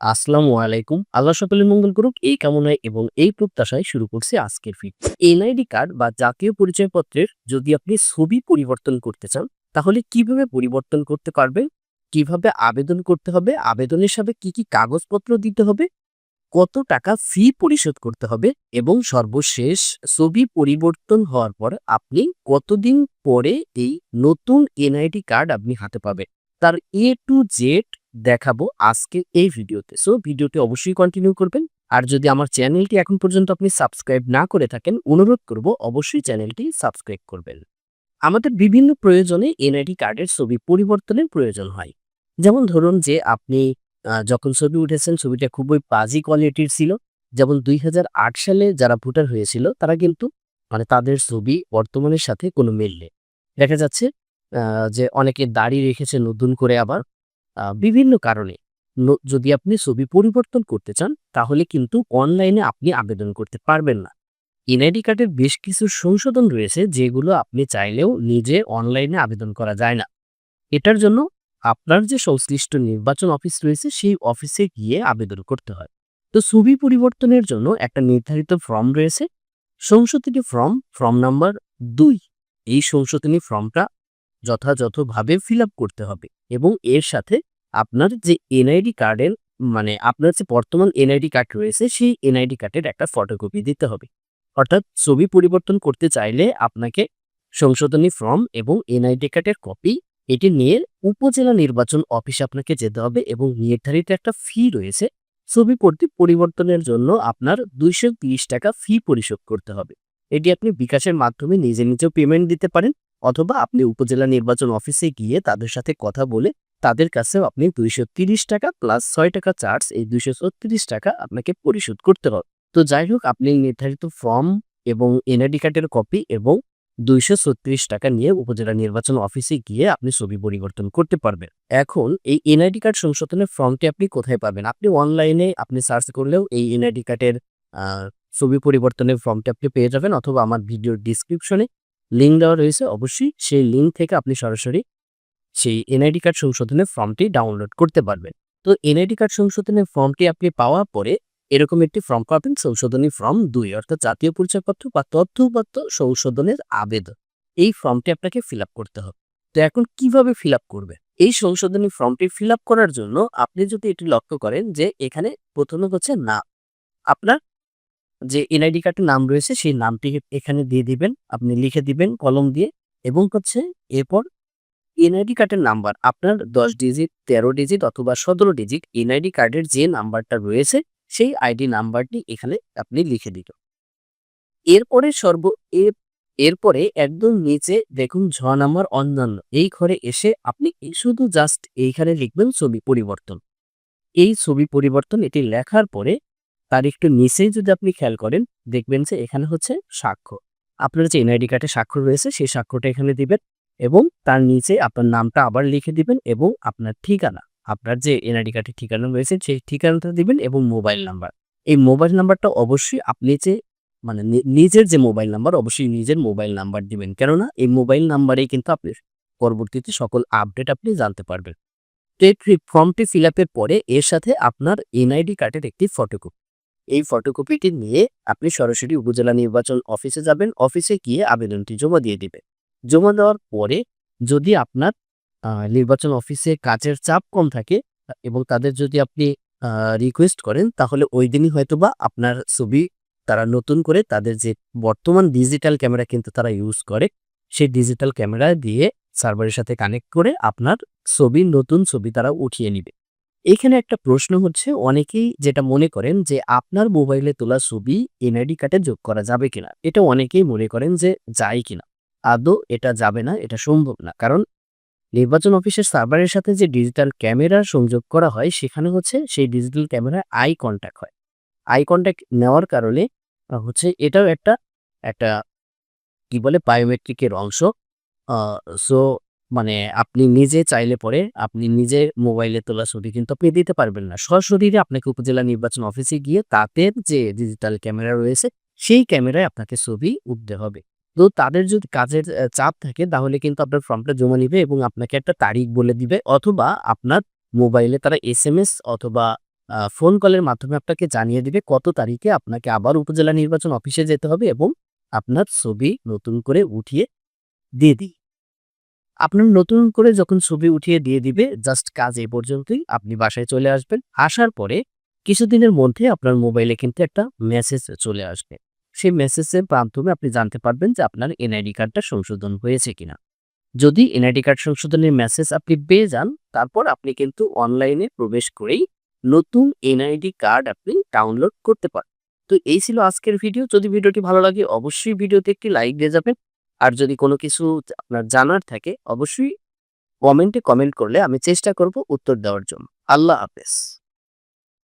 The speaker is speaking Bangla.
আসসালামু আলাইকুম। আল্লাহ সকলের মঙ্গল করুক, এই কামনায় এবং এই প্রত্যাশায় শুরু করছে আজকের ভিডিও এনআইডি কার্ড বা জাতীয় পরিচয়পত্রের যদি আপনি ছবি পরিবর্তন করতে চান, তাহলে কীভাবে পরিবর্তন করতে পারবেন? কীভাবে আবেদন করতে হবে? আবেদনের সাথে কি কি কাগজপত্র দিতে হবে? কত টাকা ফি পরিশোধ করতে হবে? এবং সর্বশেষ ছবি পরিবর্তন হওয়ার পর আপনি কতদিন পরে এই নতুন এনআইডি কার্ড আপনি হাতে পাবেন? তার এ টু জেড দেখাবো আজকে এই ভিডিওতে। সো ভিডিওটি অবশ্যই কন্টিনিউ করবেন। আর যদি আমার চ্যানেলটি এখন পর্যন্ত আপনি সাবস্ক্রাইব না করে থাকেন, অনুরোধ করব অবশ্যই চ্যানেলটি সাবস্ক্রাইব করবেন। আমাদের বিভিন্ন প্রয়োজনে এনআইডি কার্ডের ছবি পরিবর্তনের প্রয়োজন হয়। যেমন ধরুন যে আপনি যখন ছবি উঠেছেন, ছবিটা খুবই বাজি কোয়ালিটির ছিল। যেমন দুই হাজার আট সালে যারা ভোটার হয়েছিল, তারা কিন্তু মানে তাদের ছবি বর্তমানের সাথে কোনো মিল দেখা যাচ্ছে যে অনেকে দাড়ি রেখেছে নতুন করে আবার বিভিন্ন কারণে। যদি আপনি ছবি পরিবর্তন করতে চান, তাহলে কিন্তু অনলাইনে আপনি আবেদন করতে পারবেন না। এনআইডি কার্ডের বেশ কিছু সংশোধন রয়েছে, যেগুলো আপনি চাইলেও নিজে অনলাইনে আবেদন করা যায় না। এটার জন্য আপনার যে সংশ্লিষ্ট নির্বাচন অফিস রয়েছে, সেই অফিসে গিয়ে আবেদন করতে হয়। তো ছবি পরিবর্তনের জন্য একটা নির্ধারিত ফর্ম রয়েছে। সংশোধনী ফর্ম ফর্ম নাম্বার দুই। এই সংশোধনী ফর্মটা যথাযথভাবে ফিল করতে হবে। এবং এর সাথে আপনার যে এনআইডি কার্ডের মানে আপনার যে বর্তমান এনআইডি কার্ড রয়েছে, সেই এনআইডি কার্ডের একটা ফটোকপি দিতে হবে। অর্থাৎ ছবি পরিবর্তন করতে চাইলে আপনাকে সংশোধনী ফর্ম এবং এনআইডি কার্ডের কপি এটি নিয়ে উপজেলা নির্বাচন অফিসে আপনাকে যেতে হবে এবং নির্ধারিত একটা ফি রয়েছে। ছবি পড়তে পরিবর্তনের জন্য আপনার দুইশো টাকা ফি পরিশোধ করতে হবে। এটি আপনি বিকাশের মাধ্যমে নিজে নিজেও পেমেন্ট দিতে পারেন। অথবা আপনি উপজেলা নির্বাচন অফিসে গিয়ে তাদের সাথে কথা বলে তাদের কাছেও আপনি দুইশো টাকা প্লাস ছয় টাকা চার্জ এই দুইশো ছত্রিশ টাকা আপনাকে পরিশোধ করতে হবে। তো যাই হোক, আপনি নির্ধারিত ফর্ম এবং এনআইডি কার্ডের কপি এবং দুইশো ছত্রিশ টাকা নিয়ে উপজেলা নির্বাচন অফিসে গিয়ে আপনি ছবি পরিবর্তন করতে পারবেন। এখন এই এনআইডি কার্ড সংশোধনের ফর্মটি আপনি কোথায় পাবেন? আপনি অনলাইনে আপনি সার্চ করলেও এই এনআইডি কার্ডের ছবি পরিবর্তনের ফর্মটি আপনি পেয়ে যাবেন অথবা আমার ভিডিওর ডিসক্রিপশনে লিঙ্ক দেওয়া রয়েছে, অবশ্যই সেই লিঙ্ক থেকে আপনি সরাসরি সেই এনআইডি কার্ড সংশোধনের ফর্মটি ডাউনলোড করতে পারবেন। তো এনআইডি কার্ড সংশোধনের ফর্মটি আপনি পাওয়ার পরে এরকম একটি ফর্ম পাবেন, সংশোধনী ফর্ম দুই, অর্থাৎ জাতীয় পরিচয়পত্র বা তথ্যপত্র সংশোধনের আবেদন। এই ফর্মটি আপনাকে ফিল করতে হবে। তো এখন কীভাবে ফিল আপ করবে এই সংশোধনী ফর্মটি ফিল করার জন্য আপনি যদি এটি লক্ষ্য করেন যে এখানে প্রথমে হচ্ছে নাম আপনার যে এনআইডি কার্ডের নাম রয়েছে সেই নামটি এখানে দিয়ে দিবেন, আপনি লিখে দিবেন কলম দিয়ে এবং হচ্ছে এরপর এনআইডি কার্ডের নাম্বার, আপনার দশ ডিজিট তেরো ডিজিট অথবা সতেরো ডিজিট এনআইডি কার্ডের যে নাম্বারটা রয়েছে সেই আইডি নাম্বারটি এখানে আপনি লিখে দিল এরপরে সর্ব এরপরে একদম নিচে দেখুন ঝ নাম্বার অন্যান্য, এই ঘরে এসে আপনি শুধু জাস্ট এইখানে লিখবেন ছবি পরিবর্তন। এই ছবি পরিবর্তন এটি লেখার পরে তার একটু নিচেই যদি আপনি খেয়াল করেন, দেখবেন যে এখানে হচ্ছে স্বাক্ষর আপনার যে এনআইডি কার্ডে স্বাক্ষর রয়েছে, সেই স্বাক্ষরটা এখানে দিবেন এবং তার নিচে আপনার নামটা আবার লিখে দিবেন এবং আপনার ঠিকানা, আপনার যে এনআইডি কার্ডের ঠিকানা রয়েছে, সেই ঠিকানাটা দিবেন এবং মোবাইল নাম্বার। এই মোবাইল নাম্বারটা অবশ্যই আপনি যে মানে নিজের যে মোবাইল নাম্বার, অবশ্যই নিজের মোবাইল নাম্বার দিবেন। কেননা এই মোবাইল নাম্বারেই কিন্তু আপনি পরবর্তীতে সকল আপডেট আপনি জানতে পারবেন। তো এই ফর্মটি ফিল পরে এর সাথে আপনার এনআইডি কার্ডের একটি ফটোকপি। এই ফটোকপিটি নিয়ে আপনি সরাসরি উপজেলা নির্বাচন অফিসে যাবেন। অফিসে গিয়ে আবেদনটি জমা দিয়ে দিবেন। জমা দেওয়ার পরে যদি আপনার নির্বাচন অফিসে কাজের চাপ কম থাকে এবং তাদের যদি আপনি রিকোয়েস্ট করেন, তাহলে ওই দিনই হয়তোবা আপনার ছবি তারা নতুন করে তাদের যে বর্তমান ডিজিটাল ক্যামেরা কিন্তু তারা ইউজ করে, সেই ডিজিটাল ক্যামেরা দিয়ে সার্ভারের সাথে কানেক্ট করে আপনার ছবি, নতুন ছবি তারা উঠিয়ে নিবে। এখানে একটা প্রশ্ন হচ্ছে, অনেকেই যেটা মনে করেন যে আপনার মোবাইলে তোলা ছবি এনআইডি কার্ডে যোগ করা যাবে কিনা? এটা অনেকেই মনে করেন যে যায় কিনা। আদৌ এটা যাবে না, এটা সম্ভব না। কারণ নির্বাচন অফিসের সার্ভারের সাথে যে ডিজিটাল ক্যামেরা সংযোগ করা হয়, সেখানে হচ্ছে সেই ডিজিটাল ক্যামেরায় আই কন্ট্যাক্ট হয়। আই কন্ট্যাক্ট নেওয়ার কারণে হচ্ছে এটাও একটা একটা কি বলে বায়োমেট্রিকের অংশ। সো মানে আপনি নিজে চাইলে পরে আপনি নিজে মোবাইলে তোলা ছবি কিন্তু আপনি দিতে পারবেন না। সশরীরে আপনাকে উপজেলা নির্বাচন অফিসে গিয়ে তাদের যে ডিজিটাল ক্যামেরা রয়েছে, সেই ক্যামেরায় আপনাকে ছবি উঠতে হবে। তো তাদের যদি কাজের চাপ থাকে, তাহলে কিন্তু আপনার ফর্মটা জমা নিবে এবং আপনাকে একটা তারিখ বলে দিবে অথবা আপনার মোবাইলে তারা এস এম এস অথবা ফোন কলের মাধ্যমে আপনাকে জানিয়ে দিবে কত তারিখে আপনাকে আবার উপজেলা নির্বাচন অফিসে যেতে হবে এবং আপনার ছবি নতুন করে উঠিয়ে দিয়ে দিই আপনার নতুন করে যখন ছবি উঠিয়ে দিয়ে দিবে জাস্ট কাজ এই পর্যন্তই, আপনি বাসায় চলে আসবেন। আসার পরে কিছুদিনের মধ্যে আপনার মোবাইলে কিন্তু একটা মেসেজ চলে আসবে। সেই মেসেজের মাধ্যমে আপনি জানতে পারবেন যে আপনার এনআইডি কার্ডটা সংশোধন হয়েছে কিনা। যদি এনআইডি কার্ড সংশোধনের মেসেজ আপনি পেয়ে যান, তারপর আপনি কিন্তু অনলাইনে প্রবেশ করেই নতুন এনআইডি কার্ড আপনি ডাউনলোড করতে পারেন তো এই ছিল আজকের ভিডিও যদি ভিডিওটি ভালো লাগে, অবশ্যই ভিডিওতে একটি লাইক দিয়ে যাবেন। আর যদি কোনো কিছু আপনার জানার থাকে, অবশ্যই কমেন্টে কমেন্ট করলে আমি চেষ্টা করব উত্তর দেওয়ার জন্য। আল্লাহ হাফেজ।